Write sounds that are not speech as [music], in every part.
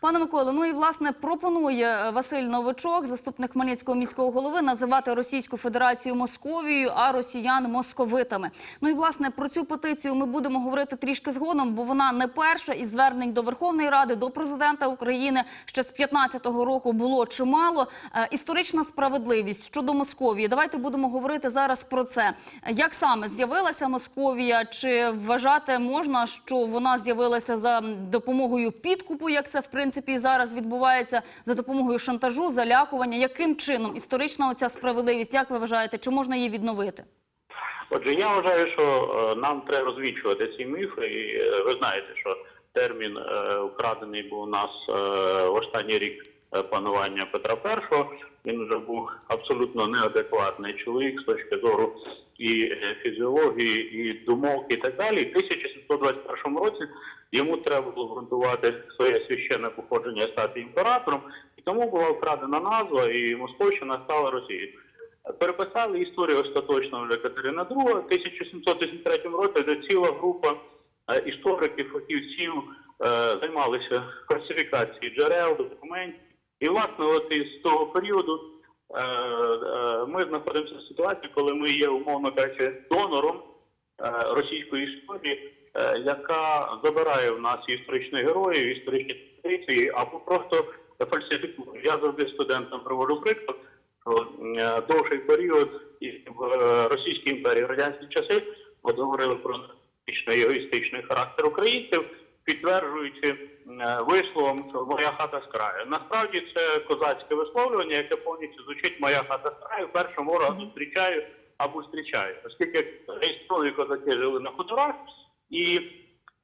Пане Миколо, ну і власне пропонує е, Василь Новичок, заступник Хмельницького міського голови, називати Російську Федерацію Московією, а росіян московитами. Ну і власне про цю петицію ми будемо говорити трішки згодом, бо вона не перша із звернень до Верховної Ради, до президента України ще з 15-го року було чимало. Е, Історична справедливість щодо Московії. Давайте будемо говорити зараз про це. Як саме з'явилася Московія? Чи вважати можна, що вона з'явилася за допомогою підкупу, як це в принципі і зараз відбувається, за допомогою шантажу, залякування? Яким чином історична оця справедливість? Як ви вважаєте, чи можна її відновити? Отже, я вважаю, що е, нам треба розвічувати ці міфи, і е, ви знаєте, що термін е, вкрадений був у нас в останній рік панування Петра І. Він вже був абсолютно неадекватний чоловік з точки зору і фізіології, і думок, і так далі. І в 1721 році йому треба було ґрунтувати своє священне походження стати імператором, і тому була вкрадена назва, і Московщина стала Росією. Переписали історію остаточно вже Катерина II. В 1783 році де ціла група е, істориків, фахівців е, займалися фальсифікацією джерел, документів. І, власне, от із того періоду е, ми знаходимося в ситуації, коли ми є, умовно кажучи, донором російської історії, яка забирає в нас історичних героїв, історичні традиції, або просто фальсифікує. Я завжди студентам приводжу приклад що е, довший період в е, Російській імперії в радянські часи от говорили про егоїстичний характер українців, підтверджуючи е, висловом, що моя хата з краю. Насправді це козацьке висловлювання, яке повністю звучить моя хата з краю. Першим ворога зустрічаю або зустрічаю, оскільки реєстровані козаки жили на хуторах і.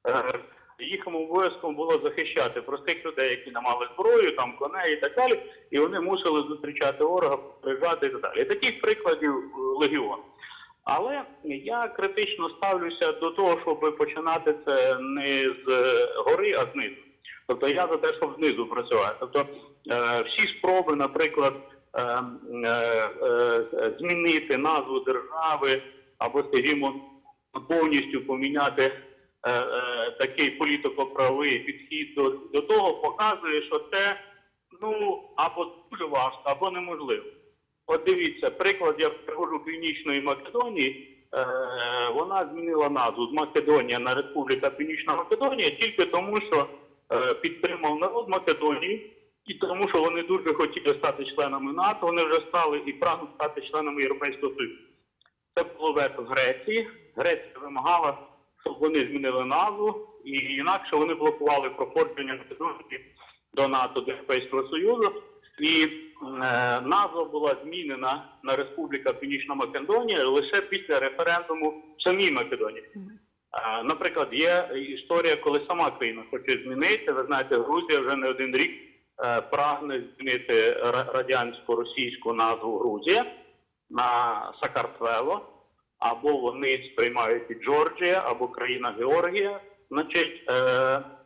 е, Їхнім обов'язком було захищати простих людей, які не мали зброю, там коней і так далі, і вони мусили зустрічати ворога, приїжджати і так далі. Таких прикладів е, легіон. Але я критично ставлюся до того, щоб починати це не з гори, а знизу. Тобто я за те, щоб знизу працювати. Тобто е, всі спроби, наприклад, е, е, е, змінити назву держави або, скажімо, повністю поміняти е, е, такий політико-правовий підхід до, до того, показує, що це ну або дуже важко, або неможливо. От дивіться, приклад я привожу Північної Македонії. Е, вона змінила назву з Македонія на Республіка Північна Македонія тільки тому, що е, підтримав народ Македонії, і тому, що вони дуже хотіли стати членами НАТО. Вони вже стали і прагнуть стати членами Європейського Союзу. Це було вето Греції. Греція вимагала, щоб вони змінили назву, і інакше вони блокували проходження Македонії до НАТО до Європейського Союзу. І е, назва була змінена на Республіка Північна Македонія лише після референдуму в самій Македонії. Е, наприклад, є історія, коли сама країна хоче змінити. Ви знаєте, Грузія вже не один рік е, прагне змінити ра- радянсько-російську назву Грузія на Сакартвело, або вони сприймають і Джорджія, або країна Георгія, значить, е,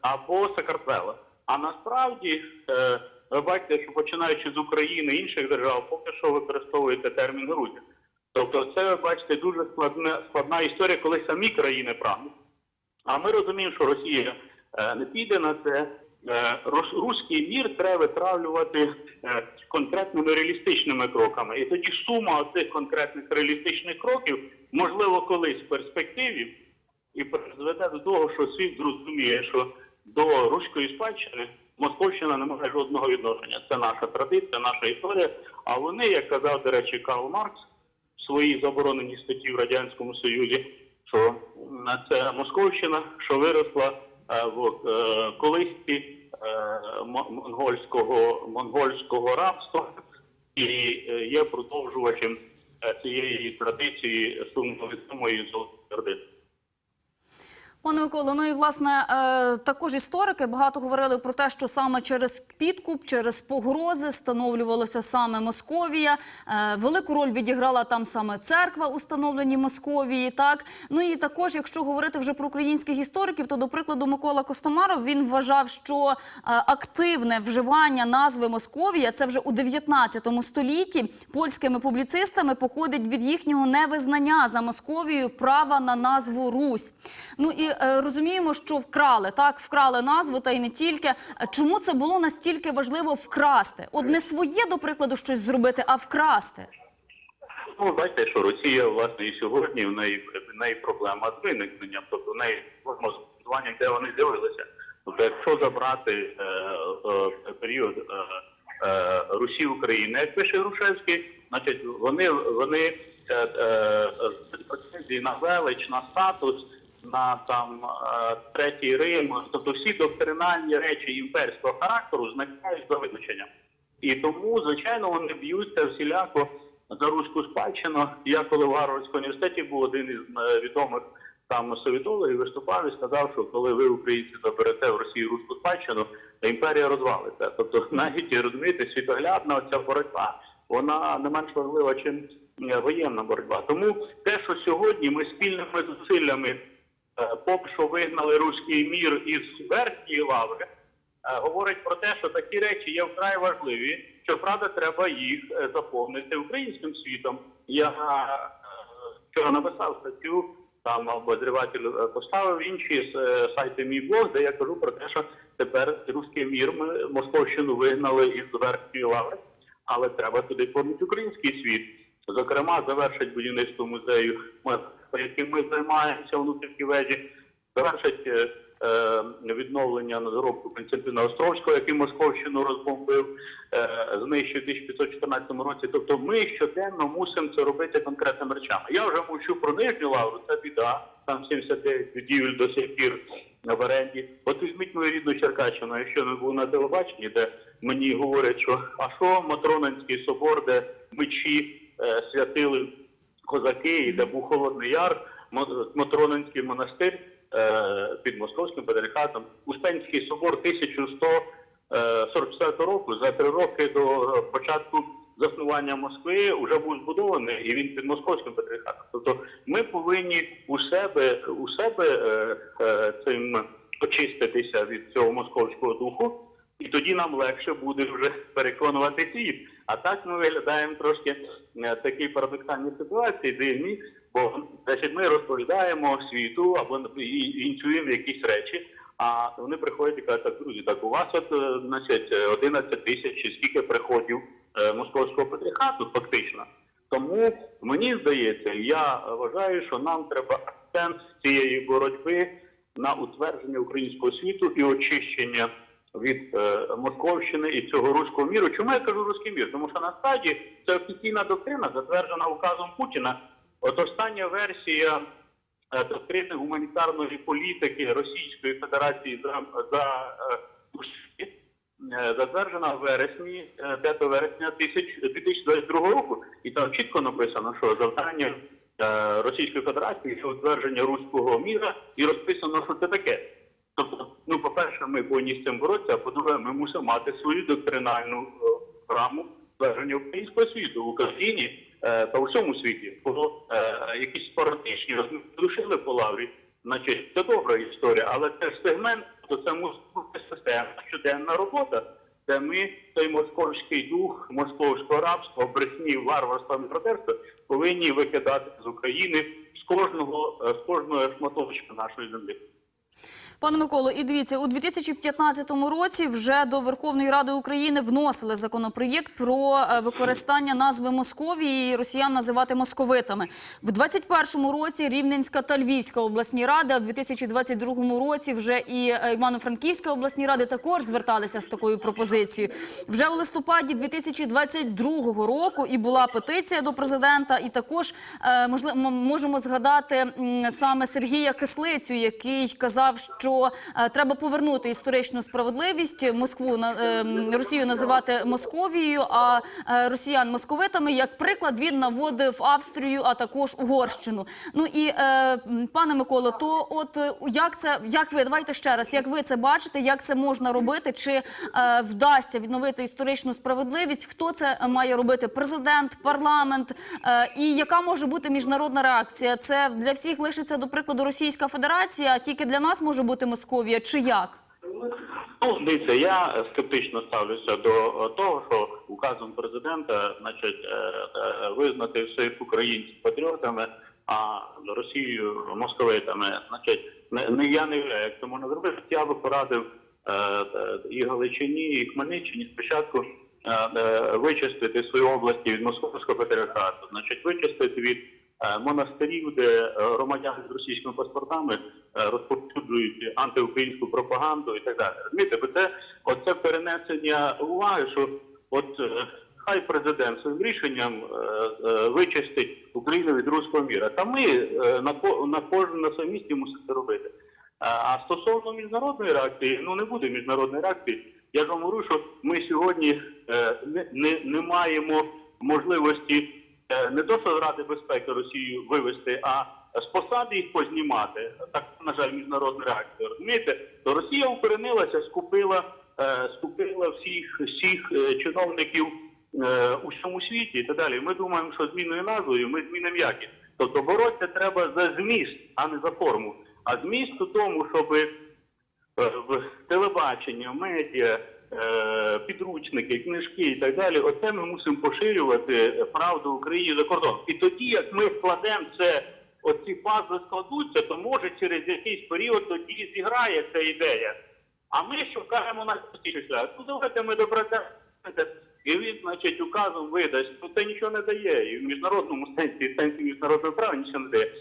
або Сакартвело. А насправді, е, ви бачите, що починаючи з України інших держав, поки що використовуєте термін Грузія. Тобто, це ви бачите дуже складна, складна історія, коли самі країни прагнуть. А ми розуміємо, що Росія е, не піде на це. Е, рус- руський мір треба витравлювати е, конкретними реалістичними кроками. І тоді сума цих конкретних реалістичних кроків, можливо, колись в перспективі, і призведе до того, що світ зрозуміє, що до руської спадщини Московщина не має жодного відношення. Це наша традиція, наша історія. А вони, як казав, до речі, Карл Маркс в своїй забороненій статті в Радянському Союзі, що це Московщина, що виросла колисці е, мо- монгольського, монгольського рабства і е, є продовжувачем е, цієї традиції сумновідомої золотої традиції. Пане Миколо, ну і власне е, також історики багато говорили про те, що саме через підкуп, через погрози встановлювалася саме Московія. Е, велику роль відіграла там саме церква, установлені Московії. Так ну і також, якщо говорити вже про українських істориків, то до прикладу Микола Костомаров він вважав, що е, активне вживання назви Московія це вже у 19 столітті польськими публіцистами походить від їхнього невизнання за Московією права на назву Русь. Ну і е, розуміємо, що вкрали так, вкрали назву, та й не тільки. Е, Чому це було настільки важливо вкрасти? От не своє, до прикладу, щось зробити, а вкрасти. Ну, бачите, що Росія, власне, і сьогодні в неї, в неї проблема з виникненням, тобто в неї проблема з де вони з'явилися. Тобто, якщо забрати е, е, період е, е, Русі України, як пише Грушевський, значить вони, вони е, е, з на велич, на статус, на там е, третій Рим, тобто всі доктринальні речі імперського характеру зникають за визначенням. І тому, звичайно, вони б'ються всіляко за руську спадщину. Я коли в Гарвардському університеті був один із е, відомих там совітологів, виступав і сказав, що коли ви, українці, заберете в Росії руську спадщину, то імперія розвалиться. Тобто, [laughs] навіть розумієте, світоглядна ця боротьба, вона не менш важлива, чим е, воєнна боротьба. Тому те, що сьогодні ми спільними зусиллями е, поки що вигнали руський мір із верхньої лаври, е, говорить про те, що такі речі є вкрай важливі. Щоправда, треба їх е, заповнити українським світом. Я вчора написав статтю, там обозріватель поставив інші сайти мій блог, де я кажу про те, що тепер руський мір ми Московщину вигнали із верхньої лаври, але треба туди повернути український світ. Зокрема, завершить будівництво музею, яким ми займаємося в внутрішній вежі, завершить е, е, відновлення на заробку Константина Островського, який Московщину розбомбив, е, знищив у 1514 році. Тобто ми щоденно мусимо це робити конкретними речами. Я вже мовчу про нижню лавру, це біда. Там 79 будівель до сих пір в оренді. От візьміть мою рідну Черкащину, якщо не був на телебаченні, де мені говорять, що а що Матронинський собор, де мечі е, святили козаки, і де був Холодний Яр, Мо- Матронинський монастир е, під Московським патріархатом, Успенський собор 1144 року, за три роки до е, початку заснування Москви вже був збудований, і він під Московським патріархатом. Тобто ми повинні у себе, у себе е, е, цим очиститися від цього московського духу. І тоді нам легше буде вже переконувати світ. А так ми виглядаємо трошки е, в такій парадоксальній ситуації, дивні, бо значить, ми розповідаємо світу або і- ініціюємо якісь речі. А вони приходять і кажуть, так, друзі, так у вас от е, значить 11 тисяч скільки приходів е, московського патріархату, фактично. Тому мені здається, я вважаю, що нам треба акцент цієї боротьби на утвердження українського світу і очищення від е, Московщини і цього руського міру. Чому я кажу руський мір? Тому що насправді це офіційна доктрина, затверджена указом Путіна. От остання версія е, доктрини гуманітарної політики Російської Федерації за, за е, затверджена в вересні, е, 5 вересня 1000 2022 року. І там чітко написано, що завдання Російської Федерації є утвердження руського міра, і розписано, що це таке. Тобто, ну, по-перше, ми повинні з цим боротися, а по-друге, ми мусимо мати свою доктринальну е, програму збереження українського світу в Україні е, та у всьому світі. Бо е, якісь спорадичні розрушили по лаврі, значить, це добра історія, але це сегмент, то це мусить бути система, щоденна робота, де ми той московський дух московського рабства, брехні, варварства, мародерства повинні викидати з України з кожного е, з кожного шматочка нашої землі. Пане Миколо, і дивіться, у 2015 році вже до Верховної Ради України вносили законопроєкт про е, використання назви Московії і росіян називати московитами. В 2021 році Рівненська та Львівська обласні ради, а в 2022 році вже і е, Івано-Франківська обласні ради також зверталися з такою пропозицією. Вже у листопаді 2022 року і була петиція до президента, і також е, можливо можемо згадати саме Сергія Кислицю, який казав, що е, треба повернути історичну справедливість Москву на е, Росію називати Московією, а е, росіян московитами. Як приклад він наводив Австрію, а також Угорщину. Ну і е, пане Миколо, то от як це як ви давайте ще раз, як ви це бачите, як це можна робити? Чи вдасться відновити історичну справедливість? Хто це має робити? Президент, парламент? І яка може бути міжнародна реакція? Це для всіх лишиться до прикладу Російська Федерація, тільки для нас може бути Московія, чи як? Ну, дивіться, я скептично ставлюся до того, що указом президента, значить, е, е, визнати всіх українців патріотами, а Росію московитами. Значить, не, не я не являю, як це можна зробити. Я би порадив е, е, і Галичині, і Хмельниччині спочатку е, вичистити свої області від московського патріархату, значить вичистити від монастирів, де громадяни з російськими паспортами розповсюджують антиукраїнську пропаганду і так далі. Розумієте, бо це оце перенесення уваги, що от е, хай президент своїм рішенням е, е, вичистить Україну від руського міра. Та ми е, на на кожен на своєму місці мусимо це робити. А, стосовно міжнародної реакції, ну не буде міжнародної реакції. Я ж вам говорю, що ми сьогодні е, не, не, не маємо можливості е, не то, що Ради безпеки Росію вивести, а з посади їх познімати. Так, на жаль, міжнародна реакція. Розумієте, то Росія укоренилася, скупила, е, скупила всіх, всіх е, чиновників е, у всьому світі і так далі. Ми думаємо, що зміною назвою ми змінимо якість. Тобто боротися треба за зміст, а не за форму. А зміст у тому, щоби е, в телебачення, медіа, підручники, книжки і так далі. Оце ми мусимо поширювати правду України за кордон. І тоді, як ми вкладемо це, оці пазли складуться, то може через якийсь період тоді зіграє ця ідея. А ми шукаємо найпростіший шлях. Ну давайте ми добрати. І він, значить, указом видасть, ну це нічого не дає. І в міжнародному сенсі, і в сенсі міжнародного права нічого не дає.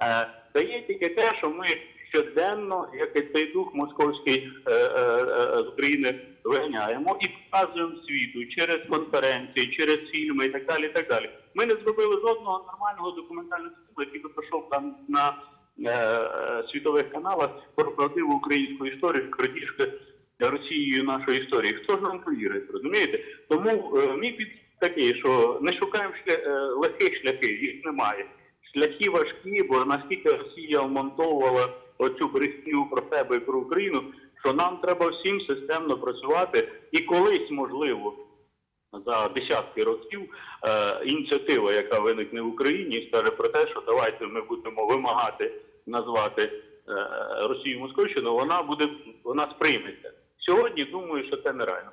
Е, дає тільки те, що ми щоденно, як і цей дух московський е, е, е, з України виганяємо і показуємо світу через конференції, через фільми і так далі. І так далі. Ми не зробили жодного нормального документального фільму, який би пройшов там на е, е, світових каналах про правдиву українську історію, крадіжки Росією нашої історії. Хто ж нам повірить, розумієте? Тому е, мій підхід такий, що не шукаємо шлях, е, легких шляхів, їх немає. Шляхи важкі, бо наскільки Росія вмонтовувала оцю брехню про себе і про Україну, що нам треба всім системно працювати і колись можливо. За десятки років е, ініціатива, яка виникне в Україні, скаже про те, що давайте ми будемо вимагати назвати е, Росію Московщину, вона буде вона сприйметься. Сьогодні думаю, що це нереально.